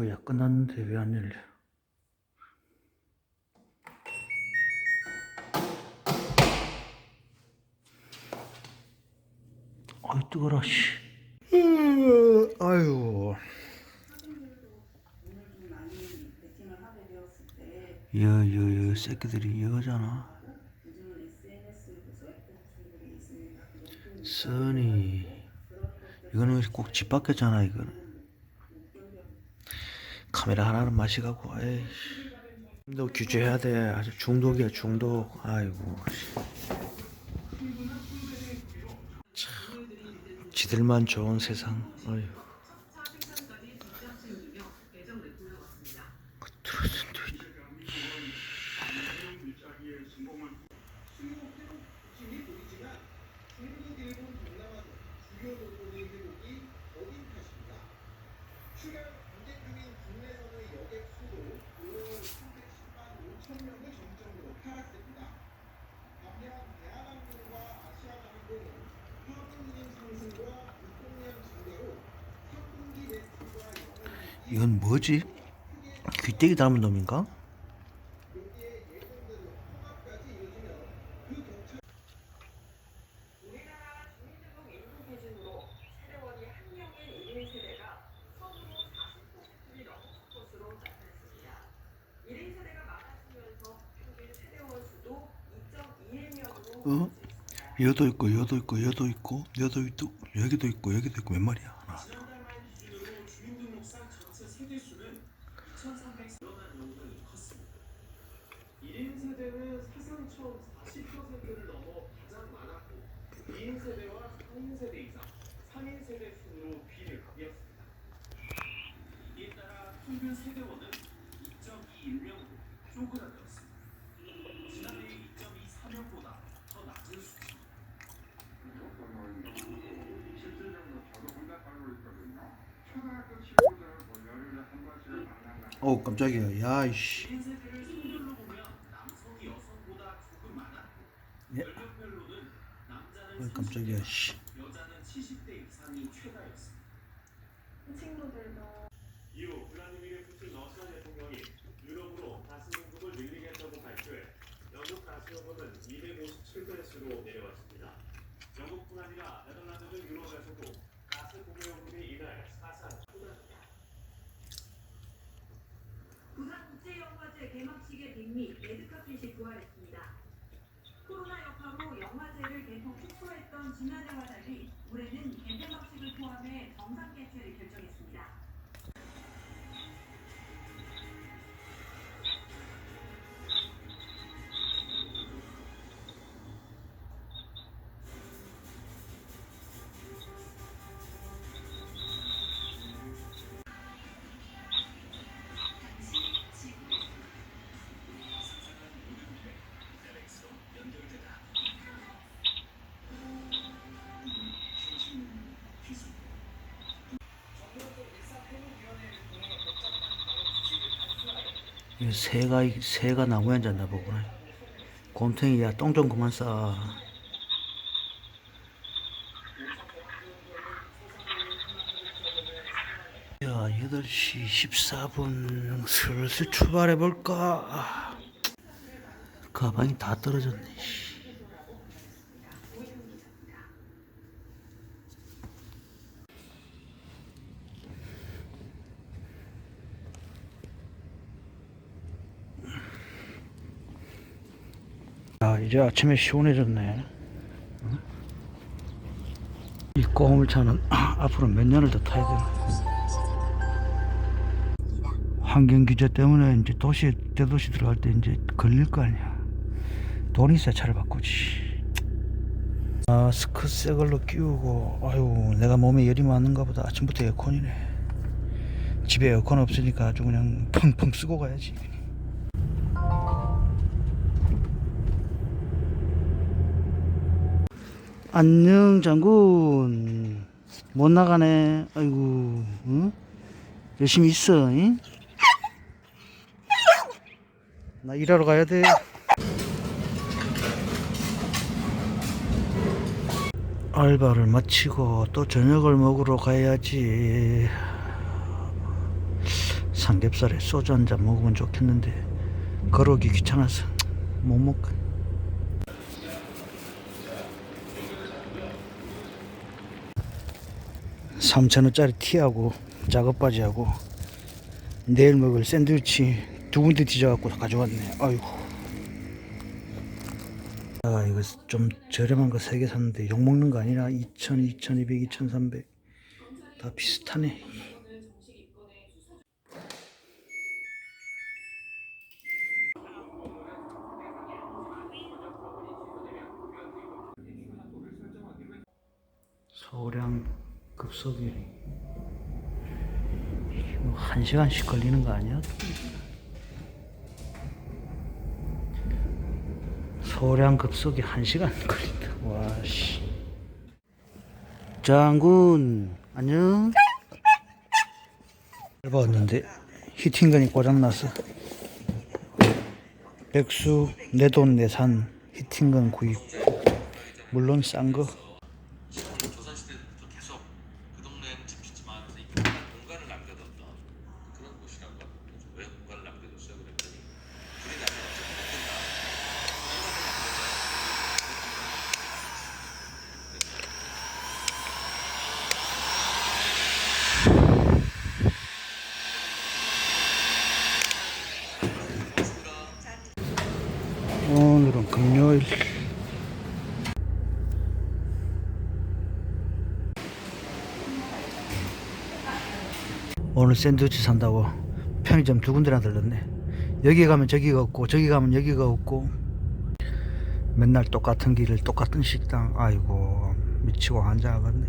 뭐야 끝났는데 왜 안 열려? 아이 뜨거라 씨. 으, 아유. 여여여 새끼들이 여잖아. 써니 이거는 꼭 집 밖이잖아 이거는. 카메라 하나는 마시가고 에이. 너 규제해야 돼 아주 중독이야 중독 아이고 씨. 참 지들만 좋은 세상 어휴 이건 뭐지? 귀때기 닮은 놈인가? 우리나라 주민등록 일부 기준으로 세대원이 한 명인 1인 세대가 처음으로 40%를 넘은 것으로 나타났습니다. 1인 세대가 많아지면서 평균 세 수도 2.21명으로 어? 여도 있고 여도 있고 여도 있고 여도 있고 여기도 있고 여기도 있고 몇 마리야 하나 지난달만 기준으로 주민등록상 전체 세대수는 2,300 늘어난 영상이 컸습니다. 1인 세대는 사상 처음 40%를 넘어 가장 많았고 2인 세대와 3인 세대 이상, 3인 세대 순으로 비례합이었습니다. 이에 따라 평균 세대원은 2.21명으로 쪼그라들었습니다. 지난해 2.24명보다 더 낮은 수치입니다. 실질적으로 저도 혼자 살고 있거든요. 초등학교 친구들 뭐 열흘에 한 번씩은 만난다. 어우 깜짝이 야 야이씨 1인 세대를 성별로 보면 남성이 여성보다 조금 많았고 예. 어이 깜짝이야 씨 30대, 여자는 70대 이상이 최다였습니다. 이후 블라디미르 푸틴 러시아 대통령이 유럽으로 가스 공급을 늘리겠다고 발표해 영국 가스요금은 257배수로 내려왔습니다. 영국뿐 아니라 네덜란드 등 유럽에서도 가스 공유요금이 이날 사상 쏟아집니다. 부산국제영화제 개막식의 빅미 레드카펫이 부활했습니다. 코로나 여파로 영화제를 대폭 축소했던 지난해와 달리 올해는 이 새가 새가 나무에 앉았나 보구나 곰탱이야 똥 좀 그만 싸 야, 8시 14분 슬슬 출발해 볼까? 가방이 다 떨어졌네. 이제 아침에 시원해졌네. 응? 이 고물차는 앞으로 몇 년을 더 타야 되나? 환경 규제 때문에 이제 도시 대도시 들어갈 때 이제 걸릴 거 아니야. 돈 있어야 차를 바꾸지. 마스크 새 걸로 끼우고 아유 내가 몸에 열이 많은가 보다 아침부터 에어컨이네. 집에 에어컨 없으니까 아주 그냥 펑펑 쓰고 가야지. 안녕 장군. 못 나가네. 아이고 응? 열심히 있어 응? 나 일하러 가야 돼. 알바를 마치고 또 저녁을 먹으러 가야지. 삼겹살에 소주 한 잔 먹으면 좋겠는데 걸어오기 귀찮아서 못 먹고 삼천원짜리 티하고 작업 바지하고 내일 먹을 샌드위치 두 군데 뒤져갖고 가져왔네. 아이고. 아 이거 좀 저렴한 거 세 개 샀는데 욕먹는 거 아니라 2,000, 2,200, 2,300 다 비슷하네. 소량 급속이 뭐한 시간씩 걸리는 거 아니야? 소량 급속이 한 시간 걸린다. 와 씨. 장군 안녕. 밟았는데 히팅건이 고장났어. 백수 내 돈 내산 히팅건 구입. 물론 싼 거. 조선시대부터 계속 그 동네는 집 짓지만 이 공간을 남겨뒀던 그런 곳이라고 하거든요. 왜 공간을 남겨뒀어요? 그랬더니 불이 나면 어차피 못 끈다. 오늘은 금요일. 오늘 샌드위치 산다고 편의점 두 군데나 들렀네. 여기 가면 저기가 없고 저기 가면 여기가 없고 맨날 똑같은 길을 똑같은 식당. 아이고 미치고 환장하겠네.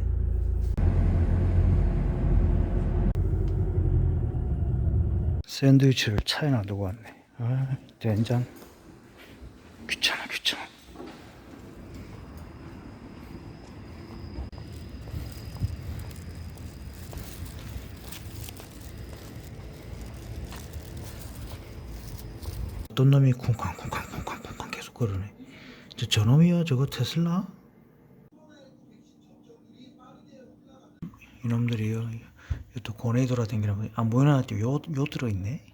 샌드위치를 차에 놔두고 왔네. 아, 된장. 귀찮아 귀찮아 어떤 놈이 쿵쾅쿵쾅쿵쾅쿵쾅 계속 그러네. 저 저놈이야 저거 테슬라? 이놈들이요. 또 고뇌 돌아다니라고 안 보이나 요, 요 들어있네?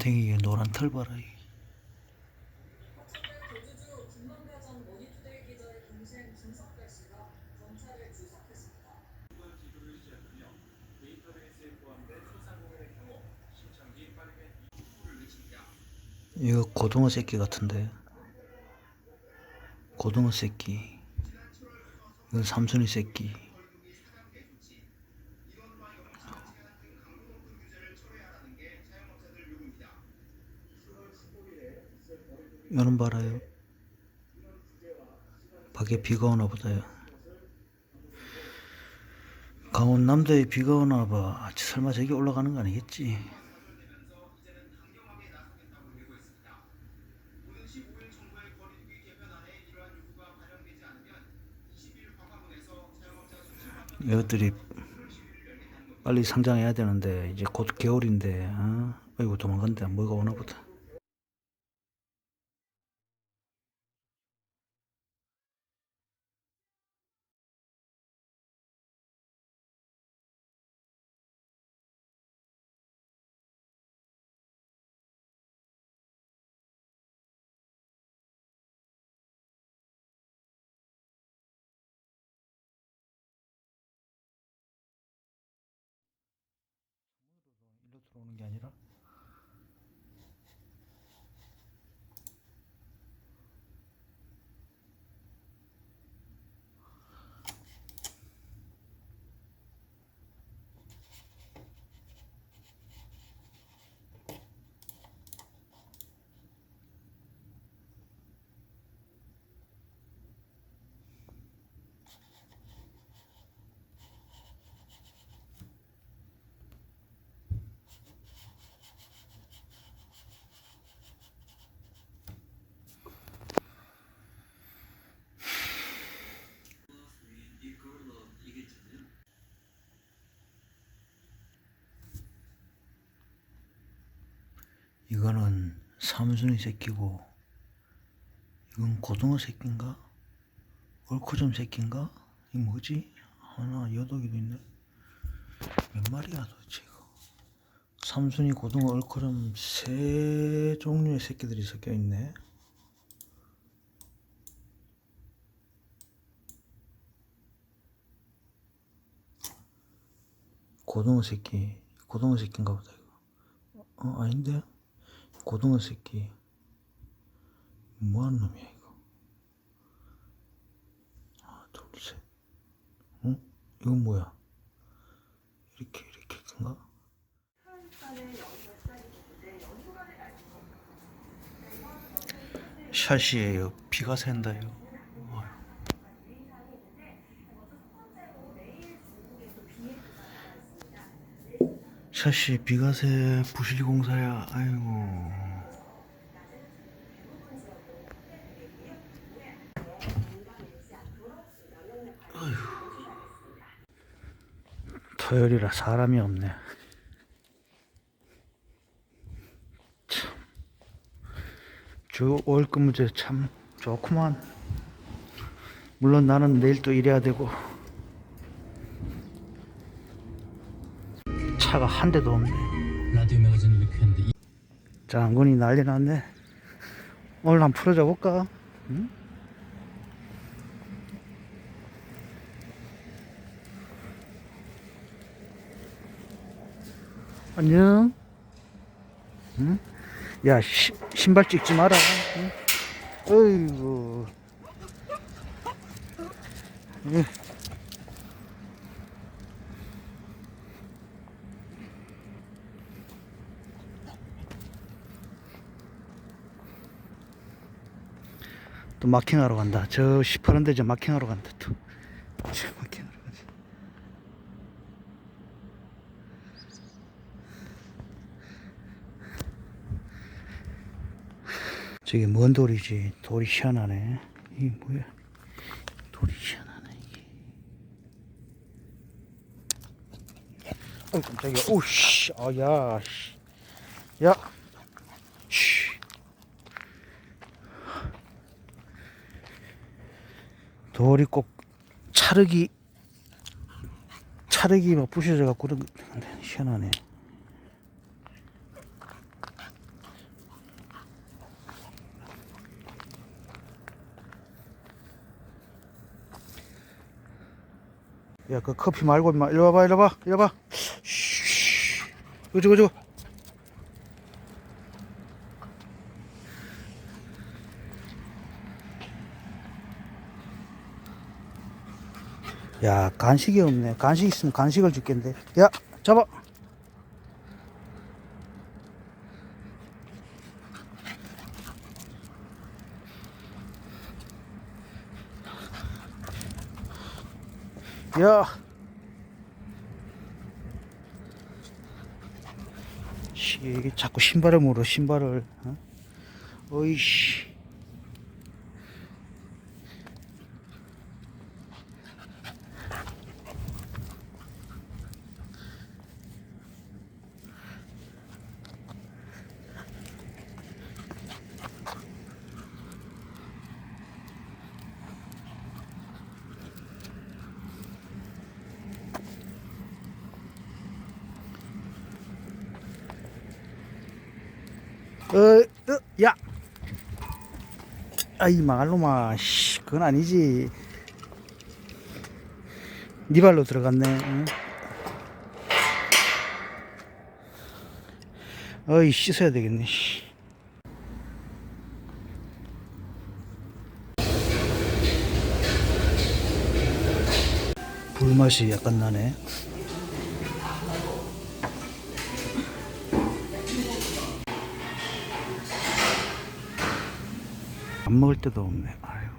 탱이에 노란 털 봐라 이. 이거 고등어 새끼 같은데. 고등어 새끼. 이건 삼순이 새끼. 여름 봐라요. 밖에 비가 오나 보다요 강원 남도에 비가 오나 봐. 설마 저기 올라가는 거 아니겠지 이것들이 빨리 상장해야 되는데 이제 곧 겨울인데 어? 아이고 도망간다 뭐가 오나 보다 들어오는 게 아니라 이거는 삼순이 새끼고 이건 고등어 새끼인가? 얼코점 새끼인가? 이 뭐지? 하나 여독이도 있네 몇 마리야 도대체 이거 삼순이 고등어 얼커름 세 종류의 새끼들이 섞여 있네 고등어 새끼 고등어 새끼인가 보다 이거 어 아닌데 고등어 새끼. 뭐하는 놈이야 이거? 하나 둘셋. 어? 이건 뭐야? 이렇게 이렇게 큰가? 샷이에요. 비가 샌다요 샷이 비가 새 부실 공사야 아이고 토요일이라 사람이 없네. 참. 주 월급무제 참 좋구만. 물론 나는 내일 또 일해야 되고. 차가 한 대도 없네. 장군이 난리 났네. 오늘 한번 풀어줘 볼까? 응? 안녕. 응? 야, 시, 신발 찍지 마라. 응? 어이구. 예. 또 마킹하러 간다. 저 시퍼런 데 저 마킹하러 간다. 또. 저 마킹하러 가지. 저게 뭔 돌이지? 돌이 희한하네. 이게 뭐야? 돌이 희한하네 이게. 어 깜짝이야. 오씨, 아 야, 씨. 야, 씨. 돌이 꼭 차르기 차르기 막 부셔져 갖고 그런 거 희한하네. 야, 그 커피 말고 임마 이리 와봐, 이리 와봐, 이리 와봐. 쉬. 그저 그저. 야, 간식이 없네. 간식 있으면 간식을 줄겠는데. 야, 잡아. 야. 씨, 이게 자꾸 신발을 물어, 신발을. 어? 어이씨. 어, 어, 야. 아이 망할 놈아, 씨, 그건 아니지. 네 발로 들어갔네. 응? 어이 씻어야 되겠네. 씨. 불맛이 약간 나네. 안 먹을 때도 없네. 아유.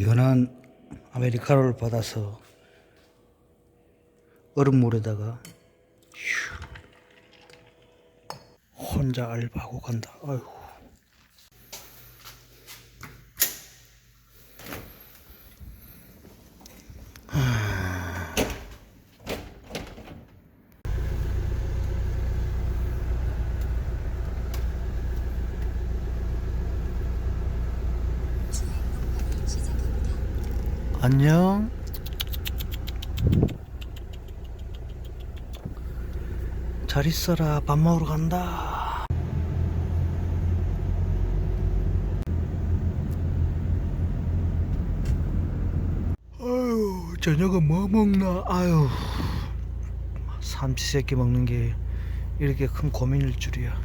연한 아메리카노를 받아서 얼음물에다가 휴. 혼자 알바하고 간다. 아이고. 안녕. 잘 있어라. 밥 먹으러 간다. 아유, 저녁은 뭐 먹나? 아유, 삼시 세끼 먹는 게 이렇게 큰 고민일 줄이야.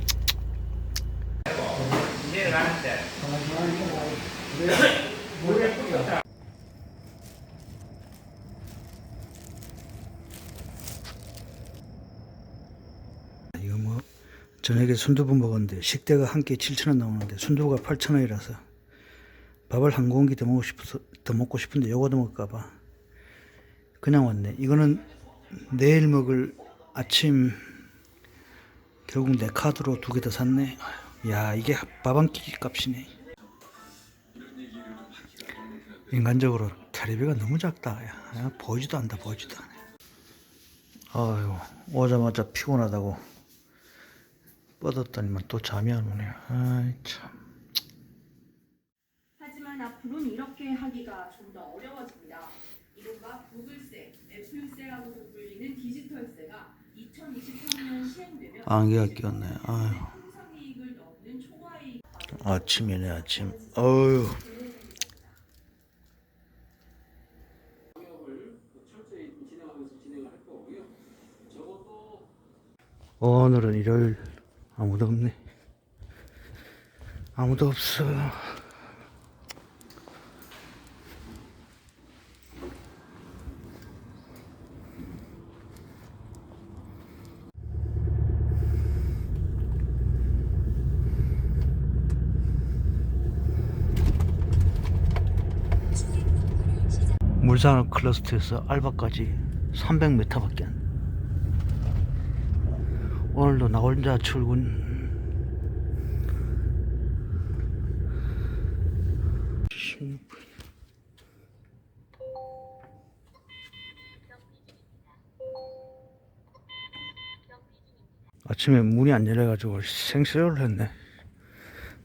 이거 뭐 저녁에 순두부 먹었는데 식대가 한 끼 7,000원 나오는데 순두부가 8,000원이라서 밥을 한 공기 더 먹고 싶어서 더 먹고 싶은데 요거도 먹을까 봐 그냥 왔네. 이거는 내일 먹을 아침 결국 내 카드로 두 개 더 샀네. 야 이게 밥 한 끼 값이네. 인간적으로 테레비가 너무 작다. 야, 보지도 않다 보지도 않아. 아유 오자마자 피곤하다고 뻗었더니만 또 잠이 안 오네. 아이 참. 하지만 앞으로는 이렇게 하기가 좀 더 어려워집니다. 이른바 구글세, 애플세라고도 불리는 디지털세가 2023년 시행되면 안개가 끼었네. 아유 아침이네 아침. 어유. 오늘은 일요일 아무도 없네. 아무도 없어. 물산업 클러스터에서 알바까지 300m밖에 안. 오늘도 나 혼자 출근. 아침에 문이 안 열려가지고 생쇼를 했네.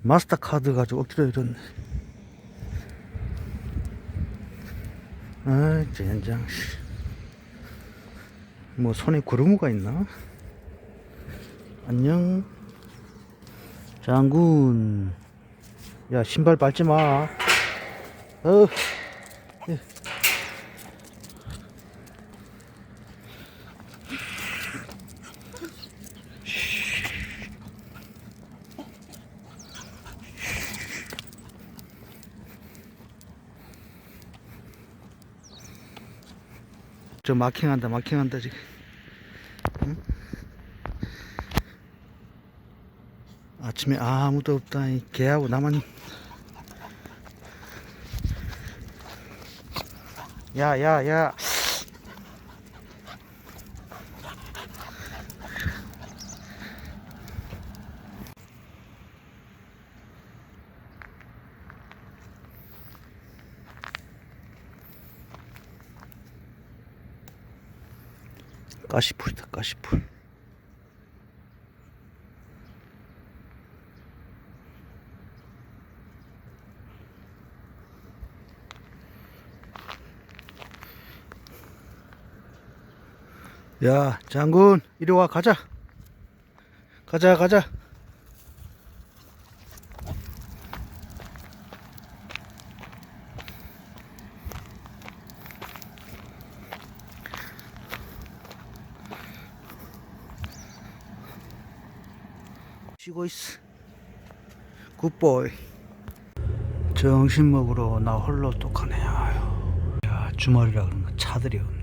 마스터 카드 가지고 억지로 이랬네. 아, 젠장. 씨. 뭐 손에 구르무가 있나? 안녕. 장군. 야, 신발 밟지 마. 어. 예. 저 마킹한다, 마킹한다, 지금. 아침에 아무도 없다. 이 개하고 나만. 야, 야, 야. 가시풀이다, 가시풀. 야, 장군, 이리 와, 가자. 가자, 가자. 쉬고 있어. 굿보이. 점심 먹으러 나 홀로 똑하네. 아유. 야, 주말이라 그런가 차들이 없네.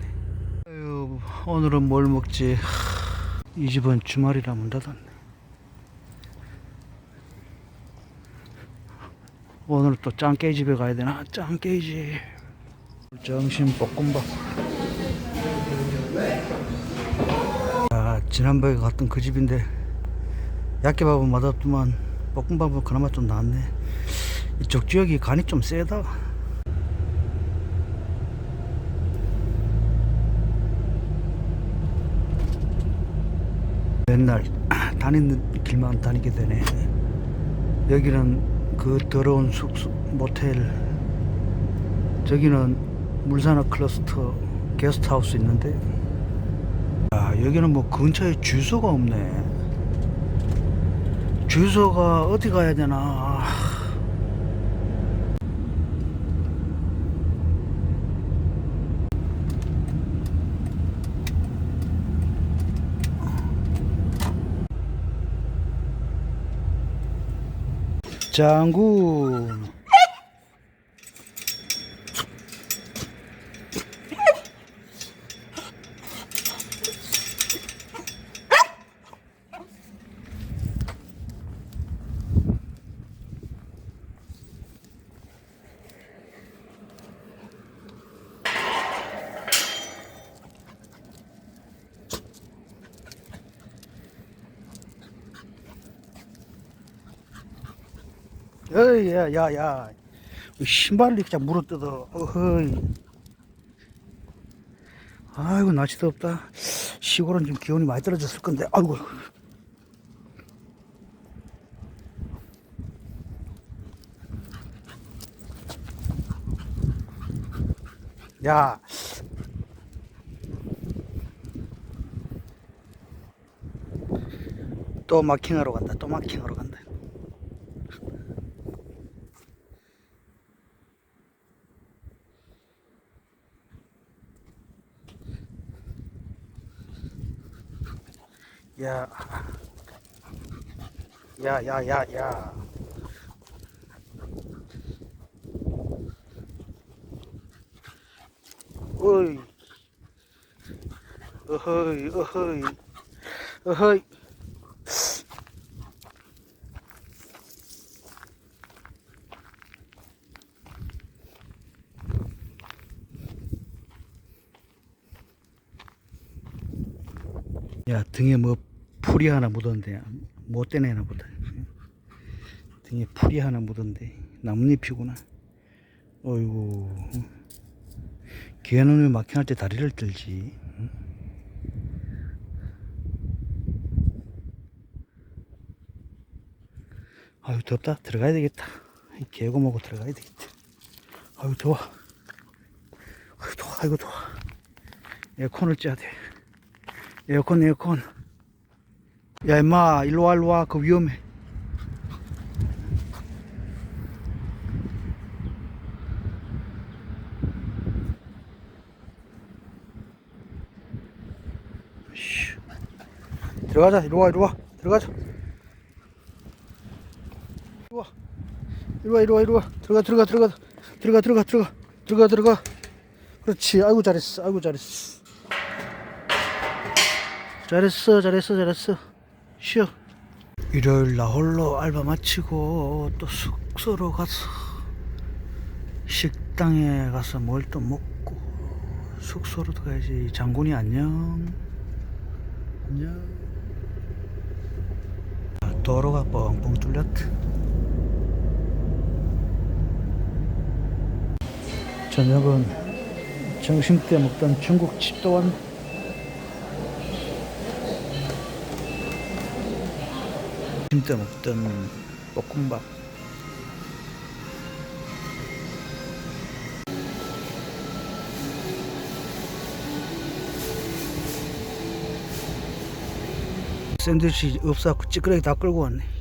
오늘은 뭘 먹지? 하, 이 집은 주말이라 문 닫았네. 오늘 또 짱깨 집에 가야 되나? 짱깨 집. 점심 볶음밥. 아, 지난번에 갔던 그 집인데 약개밥은 맛없더만 볶음밥은 그나마 좀 낫네. 이쪽 지역이 간이 좀 세다. 맨날 다니는 길만 다니게 되네. 여기는 그 더러운 숙소 모텔, 저기는 물산업 클러스터 게스트하우스 있는데. 아, 여기는 뭐 근처에 주소가 없네. 주소가 어디 가야 되나 아. 장군 어이 야야 야 신발을 이렇게 물어 뜯어. 어허이. 아이고 날씨도 없다. 시골은 좀 기온이 많이 떨어졌을 건데. 아이고. 야. 또 마킹하러 간다. 또 마킹하러 간다 Yeah. Yeah, yeah, yeah, yeah. Ôi. Ơ hơi, ơ hơi. Ơ hơi. 야 등에 뭐 풀이 하나 묻었는데 못된 애나 보다. 등에 풀이 하나 묻었는데 나뭇잎이구나. 어이구. 걔는 왜 마킹할 때 다리를 들지? 응? 아유 덥다 들어가야 되겠다 개고 먹고 들어가야 되겠다 아유 더워 아유 더워 아이고 더워 에어컨을 쪄야 돼 에어컨 에어컨 야 임마 일로와 일로와. 그 위험해. 슈. 들어가자 이리와 이리와. 들어가자. 이리와. 이리와 이리와 이리와. 들어가 들어가 들어가. 들어가 들어가 들어가. 들어가 들어가. 그렇지. 아이고 잘했어. 아이고 잘했어. 잘했어 잘했어 잘했어 쉬어. 일요일 나 홀로 알바 마치고 또 숙소로 가서 식당에 가서 뭘 또 먹고 숙소로 가야지. 장군이 안녕. 안녕. 아, 도로가 뻥뻥 뚫렸다. 저녁은 점심 때 먹던 중국 집도 왔 점심 때 먹던 볶음밥. 샌드위치 없어갖고 찌끄레기 다 끌고 왔네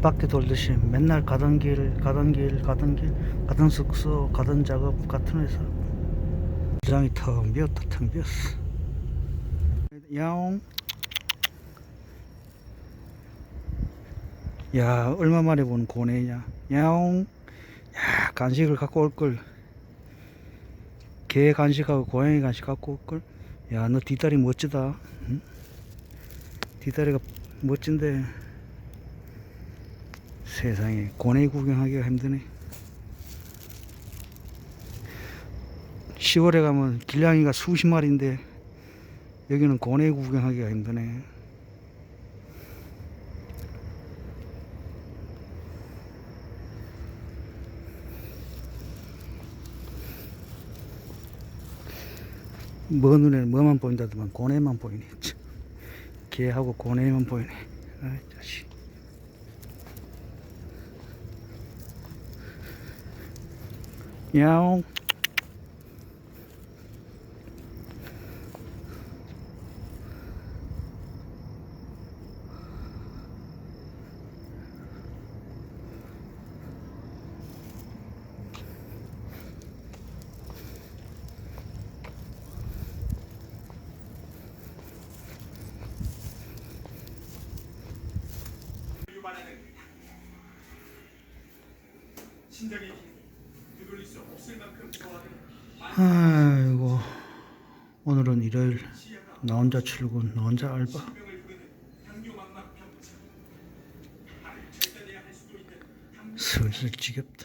쳇바퀴 돌듯이 맨날 가던 길 가던 길 가던 길 가던 숙소 가던 작업 같은 회사. 부장이 텅 비었다 텅 비었어. 야옹. 야 얼마 만에 보는 고뇌냐. 야옹. 야 간식을 갖고 올걸. 개 간식하고 고양이 간식 갖고 올걸. 야 너 뒷다리 멋지다. 응? 뒷다리가 멋진데 세상에 고뇌 구경하기가 힘드네. 10월에 가면 길냥이가 수십 마리인데 여기는 고뇌 구경하기가 힘드네. 뭐 눈에는 뭐만 보인다더만 고뇌만 보이네. 개하고 고뇌만 보이네. 아이 자식. 鸟。 나 혼자 출근, 나 혼자 알바. 슬슬 지겹다.